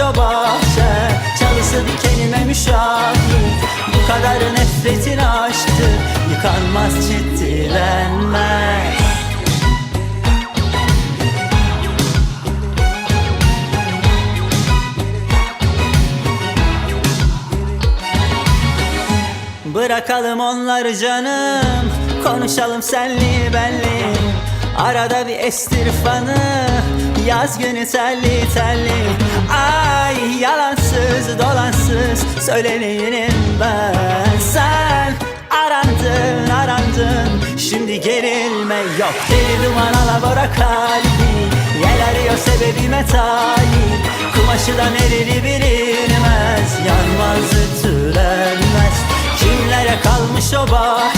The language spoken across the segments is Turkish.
o bahçe Çalısı dikenime müşahit. Bu kadar nefretin aşktı Yıkanmaz ciddilenmez Bırakalım onları canım Konuşalım senli benli. Arada bir estir fanı Yaz günü telli telli. Ay yalansız dolansız Söyleneyim ben. Sen arandın arandın. Şimdi gerilme yok. Deli duman alabora kalbi. Yel arıyor sebebime talip. Kumaşı da nereli bilinmez. Yanmaz ütülenmez. Kimlere kalmış o bahçe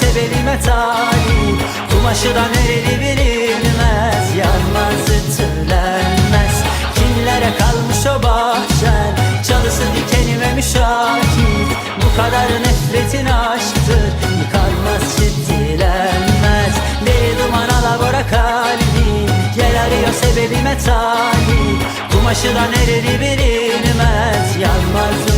Sebebime talip. Kumaşı da nereli bilinmez Yanmaz ütülenmez. Kimlere kalmış o bahçen? Çalısı dikenime müşahit Bu kadar nefretin aşktır Yıkanmaz ciddilenmez Deli duman alabora kalbi Yel arıyor sebebime talip. Kumaşı da nereli bilinmez Yanmaz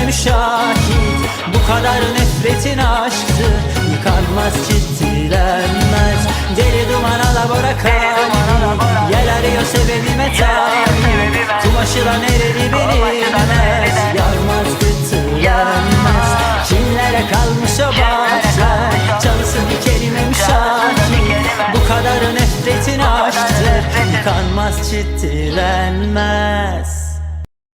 dikenime müşahit Bu kadar nefretin aşktır Yıkanmaz ciddilenmez Deli duman alabora kalbi Yel arıyor sebebime talip Kumaşı da nereli bilinmez Yanmaz ütülenmez Kimlere kalmış o bahçe? Çalısı dikenime müşahit. Bu kadar nefretin aşktır Yıkanmaz ciddilenmez